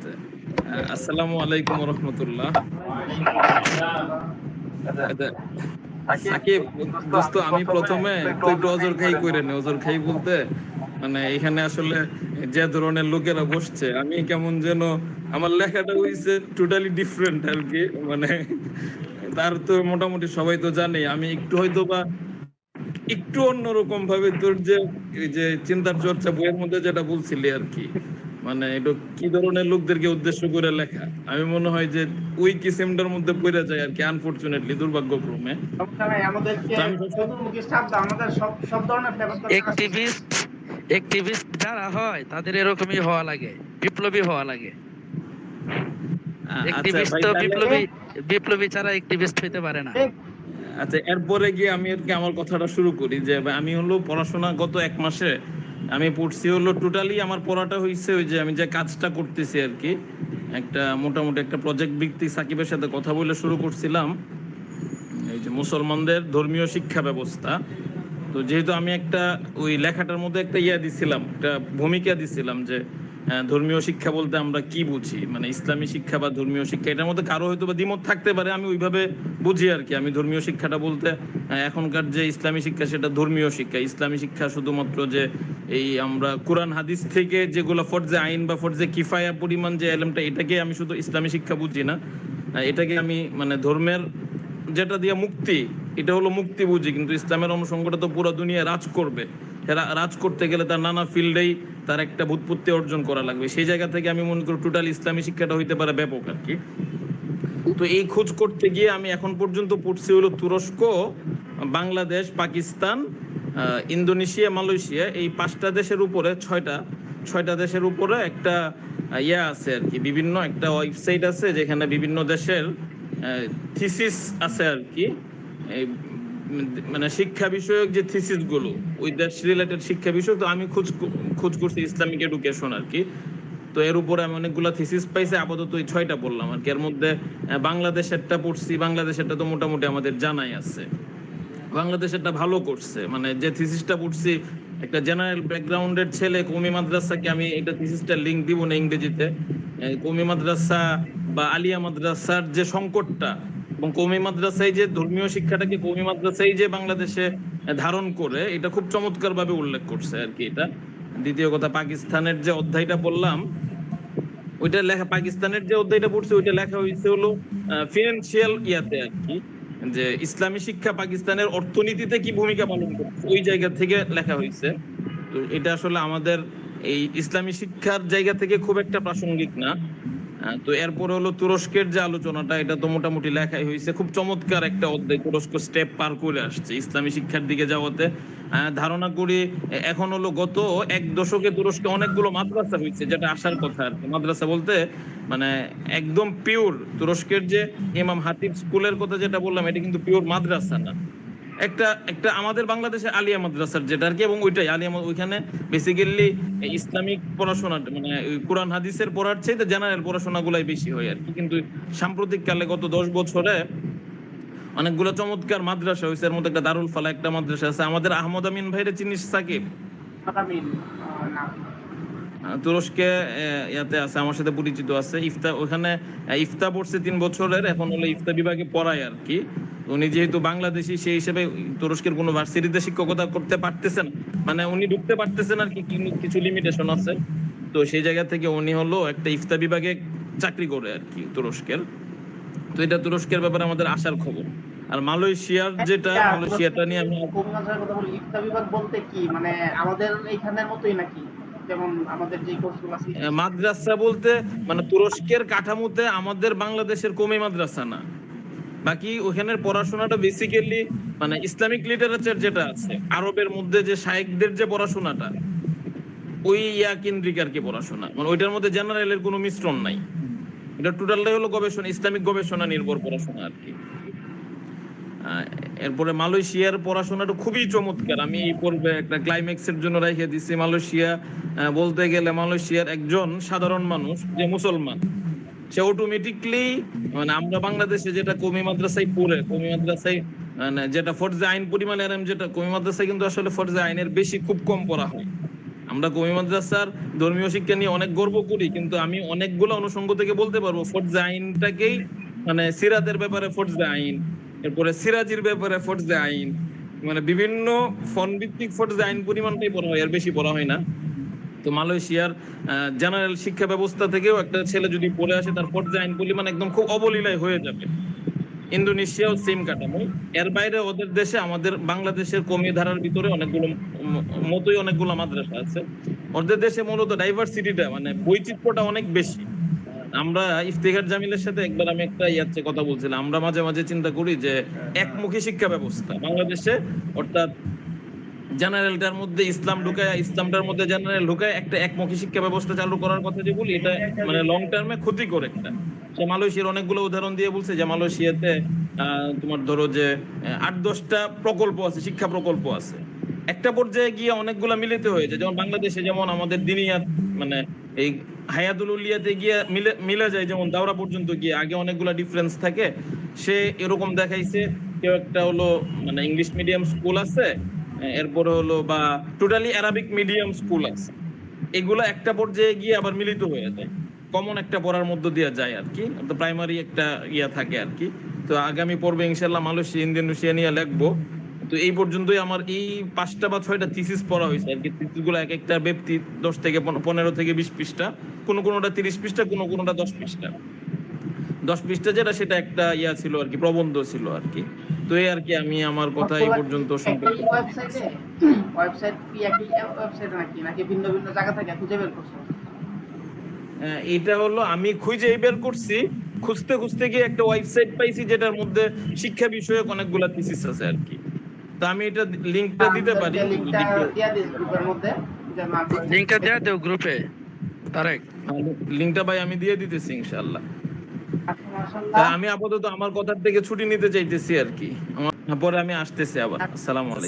আহ, আসসালামু আলাইকুম রহমতুল্লাহ সাকিব দোস্ত আমি প্রথমে একটু অজর খাই করে নে। অজর খাই বলতে মানে এখানে আসলে যে ধরনের লোকেরা বসছে আমি কেমন যেন আমার লেখাটা হইছে টোটালি ডিফারেন্ট আর কি মানে তার তো মোটামুটি সবাই তো জানে। আমি একটু হয়তো বা একটু অন্যরকম ভাবে তোর যে চিন্তার চর্চা বইয়ের মধ্যে যেটা বলছিলি আর কি। মানে এটা কি ধরনের লোকদেরকে উদ্দেশ্য করে লেখা? আমি মনে হয় যে ওই কিসিমটার মধ্যে পড়ে যায় আর কি আনফরচুনেটলি দুর্ভাগ্যক্রমে। অ্যাক্টিভিস্ট অ্যাক্টিভিস্ট যারা হয় তাদের এরকমই হওয়া লাগে বিপ্লবী হওয়া লাগে। আচ্ছা অ্যাক্টিভিস্ট তো বিপ্লবী বিপ্লবী ছাড়া অ্যাক্টিভিস্ট হইতে পারে না। আচ্ছা এরপরে গিয়ে আমি আর কি আমার কথাটা শুরু করি যে আমি হলো পড়াশোনা গত এক মাসে আমি পড়ছি হলো টোটালি আমার পড়াটা হয়েছে ওই যে আমি যে কাজটা করতেছি আর কি। একটা মোটামুটি একটা প্রজেক্ট ভিত্তিক সাকিবের সাথে কথা বলে শুরু করছিলাম। এই যে মুসলমানদের ধর্মীয় শিক্ষা ব্যবস্থা। তো যেহেতু আমি একটা ওই লেখাটার মধ্যে একটা ইয়া দিছিলাম একটা ভূমিকা দিছিলাম যে আহ, ধর্মীয় শিক্ষা বলতে আমরা কি বুঝি? মানে ইসলামী শিক্ষা বা ধর্মীয় শিক্ষা এটার মধ্যে কারও হয়তো বা দ্বিমত থাকতে পারে আমি ওইভাবে বুঝি আর কি। আমি ধর্মীয় শিক্ষাটা বলতে এখনকার যে ইসলামী শিক্ষা সেটা ধর্মীয় শিক্ষা। ইসলামী শিক্ষা শুধুমাত্র যে এই আমরা কোরআন, হাদিস থেকে যেগুলো ফরজে আইন বা ফরজে কিফায়া পরিমাণ যে এলেমটা, এটাকে আমি শুধু ইসলামী শিক্ষা বুঝি না। এটাকে আমি মানে ধর্মের যেটা দিয়ে মুক্তি, এটা হলো মুক্তি বুঝি। কিন্তু ইসলামের অনুষঙ্গটা তো পুরো দুনিয়া রাজ করবে। রাজ করতে গেলে তার নানা ফিল্ডেই তার একটা ভূতপত্তি অর্জন করা লাগবে। সেই জায়গা থেকে আমি মনে করি টোটাল ইসলামী শিক্ষাটা হইতে পারে ব্যাপক আর কি। তো এই খোঁজ করতে গিয়ে আমি এখন পর্যন্ত পড়ছি হলো তুরস্ক, বাংলাদেশ, পাকিস্তান ইন্দোনেশিয়া, মালয়েশিয়া। এই পাঁচটা দেশের উপরে, ছয়টা ছয়টা দেশের উপরে একটা ইয়া আছে আর কি, বিভিন্ন একটা ওয়েবসাইট আছে যেখানে বিভিন্ন দেশের থিসিস আছে আর কি। মানে শিক্ষা বিষয়ক যে থিসিসগুলো, ওই দেশ রিলেটেড শিক্ষা বিষয়ক, তো আমি খোঁজ খোঁজ করছি ইসলামিক এডুকেশন আর কি। তো এর উপরে আমি অনেকগুলা থিসিস পাইছি, আপাতত ওই ছয়টা পড়লাম আর কি। এর মধ্যে বাংলাদেশেরটা পড়ছি, বাংলাদেশেরটা তো মোটামুটি আমাদের জানাই আছে। বাংলাদেশেরটা ভালো করছে মানে যে থিসিসটা পড়ছি, একটা জেনারেল ব্যাকগ্রাউন্ডের ছেলে কমি মাদ্রাসাকে আমি এটা থিসিসটা লিংক দিব না ইংরেজিতে। কমি মাদ্রাসা বা আলিয়া মাদ্রাসার যে সংকটটা, এবং কমি মাদ্রাসায় যে ধর্মীয় শিক্ষাটাকে কমি মাদ্রাসায় যে বাংলাদেশে ধারণ করে, এটা খুব চমৎকার ভাবে উল্লেখ করছে আর কি এটা। দ্বিতীয় কথা, পাকিস্তানের যে অধ্যায়টা বললাম ওইটা লেখা, পাকিস্তানের যে অধ্যায়টা পড়ছে, ওইটা লেখা হয়েছে হলো ফিনান্সিয়াল ইয়াতে আর কি, যে ইসলামী শিক্ষা পাকিস্তানের অর্থনীতিতে কি ভূমিকা পালন করছে, ওই জায়গা থেকে লেখা হয়েছে। তো এটা আসলে আমাদের এই ইসলামী শিক্ষার জায়গা থেকে খুব একটা প্রাসঙ্গিক না। তো এরপরে হলো তুরস্কের যে আলোচনাটা, এটা তো মোটামুটি লেখাই হয়েছে খুব চমৎকার একটা অধ্যায় তুরস্ক স্টেপ পার করে আসছে ইসলামী শিক্ষার দিকে যাওয়াতে। ধারণা করি এখন হলো গত এক দশকে তুরস্কে অনেকগুলো মাদ্রাসা হয়েছে যেটা আসার কথা আর। মাদ্রাসা বলতে মানে একদম পিওর তুরস্কের যে ইমাম হাতিব স্কুলের কথা যেটা বললাম, এটা কিন্তু পিওর মাদ্রাসা না। একটা একটা আমাদের বাংলাদেশে আলিয়া মাদ্রাসার যেটা আর কি এবং ওইটাই আলিয়া ওইখানে বেসিক্যালি ইসলামিক পড়াশোনা মানে কোরআন হাদিসের পড়ার চাইতে জেনারেল পড়াশোনাগুলাই বেশি হয় আর কি। কিন্তু সাম্প্রতিক কালে গত দশ বছরে অনেকগুলো চমৎকার মাদ্রাসা হয়েছে এর মধ্যে একটা দারুল ফালা একটা মাদ্রাসা আছে। আমাদের আহমদ আমিন ভাইরে চিনিস সাকিব? তুরস্কে ইয়াতে আছে আমার সাথে পরিচিত আছে। ইফতা ওখানে ইফতা পড়ছে তিন বছরের এখন হলো ইফতা বিভাগে পড়ায় আর কি। উনি যেহেতু বাংলাদেশি সেই হিসেবে তুরস্কের কোনো ভার্সিটিতে শিক্ষকতা করতে পারতেছেন মানে উনি ঢুকতে পারতেছেন আর কি কিছু লিমিটেশন আছে। তো সেই জায়গা থেকে উনি হলো একটা ইফতা বিভাগে চাকরি করে আর কি তুরস্কের। তো এটা তুরস্কের ব্যাপারে আমাদের আসার খবর। আর মালয়েশিয়ার যেটা মালয়েশিয়াটা নিয়ে আমি ইফতা বিভাগ বলতে কি? মানে আমাদের এইখানের মতোই নাকি? যেমন আমাদের যে কোর্সগুলো আছে। মাদ্রাসা বলতে মানে তুরস্কের কাঠামোতে আমাদের বাংলাদেশের কমে মাদ্রাসা না। বাকি ওখানের পড়াশোনাটা বেসিক্যালি মানে ইসলামিক লিটারেচার যেটা আছে, আরবের মধ্যে যে শায়েকদের যে পড়াশোনাটা, ওই ইয়া কেন্দ্রিক আর কি পড়াশোনা। মানে ওইটার মধ্যে জেনারেলের কোনো মিশ্রণ নাই। এটা টোটালটাই হলো গবেষণা, ইসলামিক গবেষণা নির্ভর পড়াশোনা আর কি। এরপরে মালয়েশিয়ার পড়াশোনাটা খুবই চমৎকার। আমি এই পর্বে একটা ক্লাইম্যাক্সের জন্য রেখে দিছি। মালয়েশিয়া বলতে গেলে মালয়েশিয়ার একজন সাধারণ মানুষ, যে মুসলমান। সে অটোমেটিকলি মানে আমরা বাংলাদেশে যেটা কমি মাদ্রাসায় পড়ে, কমি মাদ্রাসায় মানে যেটা ফরজে আইন পরিমাণ এরম যেটা কমি মাদ্রাসায় কিন্তু আসলে ফরজে আইনের বেশি খুব কম পড়া হয়। আমরা কমি মাদ্রাসার ধর্মীয় শিক্ষা নিয়ে অনেক গর্ব করি, কিন্তু আমি অনেকগুলো অনুষঙ্গ থেকে বলতে পারব, ফরজে আইনটাকেই মানে সিরাতের ব্যাপারে ফরজে আইন, এরপরে সিরাজির ব্যাপারে ফরজে আইন মানে বিভিন্ন ফোন ভিত্তিক ফরজে আইন পরিমাণটাই পড়া হয়, আর বেশি পড়া হয় না। তো মালয়েশিয়ার জেনারেল শিক্ষা ব্যবস্থা থেকেও একটা ছেলে যদি পড়ে আসে তার ফরজে আইন পরিমাণ একদম খুব অবলীলায় হয়ে যাবে। ইন্দোনেশিয়াও সেম কাঠামো এর বাইরে ওদের দেশে আমাদের বাংলাদেশের কমি ধারার ভিতরে অনেকগুলো মতোই অনেকগুলো মাদ্রাসা আছে। ওদের দেশে মূলত ডাইভার্সিটিটা মানে বৈচিত্র্যটা অনেক বেশি। আমরা ইফতেখার জামিলের সাথে একবার আমি একটা ইয়াচ্ছে কথা বলছিলাম। আমরা মাঝে মাঝে চিন্তা করি যে একমুখী শিক্ষা ব্যবস্থা বাংলাদেশে অর্থাৎ জেনারেলটার মধ্যে ইসলাম ঢুকায়, ইসলামটার মধ্যে জেনারেল ঢুকায় একটা একমুখী শিক্ষা ব্যবস্থা চালু করার কথা যে বলি, এটা মানে লং টার্মে ক্ষতি করে একটা। সে মালয়েশিয়ার অনেকগুলো উদাহরণ দিয়ে বলছে যে মালয়েশিয়াতে তোমার ধরো যে আট দশটা প্রকল্প আছে, শিক্ষা প্রকল্প আছে। একটা পর্যায়ে গিয়ে অনেকগুলা মিলিত হয়েছে। যেমন বাংলাদেশে যেমন আমাদের দিনিয়াত মানে এই হায়াতুল উলিয়াতে গিয়ে মিলে মিলে যায়, যেমন দাওরা পর্যন্ত গিয়ে আগে অনেকগুলা ডিফারেন্স থাকে। সে এরকম দেখাইছে, কেউ একটা হলো মানে ইংলিশ মিডিয়াম স্কুল আছে এরপরে হলো বা টোটালি অ্যারাবিক মিডিয়াম স্কুল আছে। এগুলো একটা পর্যায়ে গিয়ে আবার মিলিত হয়ে যায়। কমন একটা পড়ার মধ্য দিয়ে যায় আর কি। প্রাইমারি একটা ইয়া থাকে আর কি। তো আগামী পর্বে ইনশাল্লাহ মালয়েশিয়া ইন্দোনেশিয়া নিয়ে লিখব। তো এই পর্যন্তই আমার এই পাঁচটা বা ছয়টা থিসিস পড়া হয়েছে আর কি। থিসিসগুলো এক একটা ব্যক্তি দশ থেকে পনেরো থেকে বিশ পৃষ্ঠা। কোনো কোনোটা তিরিশ পৃষ্ঠা, কোনো কোনোটা দশ পৃষ্ঠা। দশ পৃষ্ঠা যেটা সেটা একটা ইয়া ছিল আর কি প্রবন্ধ ছিল আর কি। তো এই আর কি আমি আমার কথা এই পর্যন্ত সম্পর্কে ওয়েবসাইটে ওয়েবসাইট কি একই ওয়েবসাইট নাকি? নাকি ভিন্ন ভিন্ন জায়গা থেকে খুঁজে বের করছ? এটা হলো আমি খুঁজে বের করছি। খুঁজতে খুঁজতে গিয়ে একটা ওয়েবসাইট পাইছি যেটার মধ্যে শিক্ষা বিষয়ক অনেকগুলা থিসিস আছে আর কি। তো আমি এটা লিংকটা দিতে পারি। লিংকটা দিয়া দেও গ্রুপে তারেক। লিংকটা ভাই আমি দিয়ে দিতেছি ইনশাআল্লাহ। আমি আপাতত আমার কথার থেকে ছুটি নিতে চাইতেছি আর কি। আমার- পরে আমি আসতেছি আবার। আসসালামু আলাইকুম।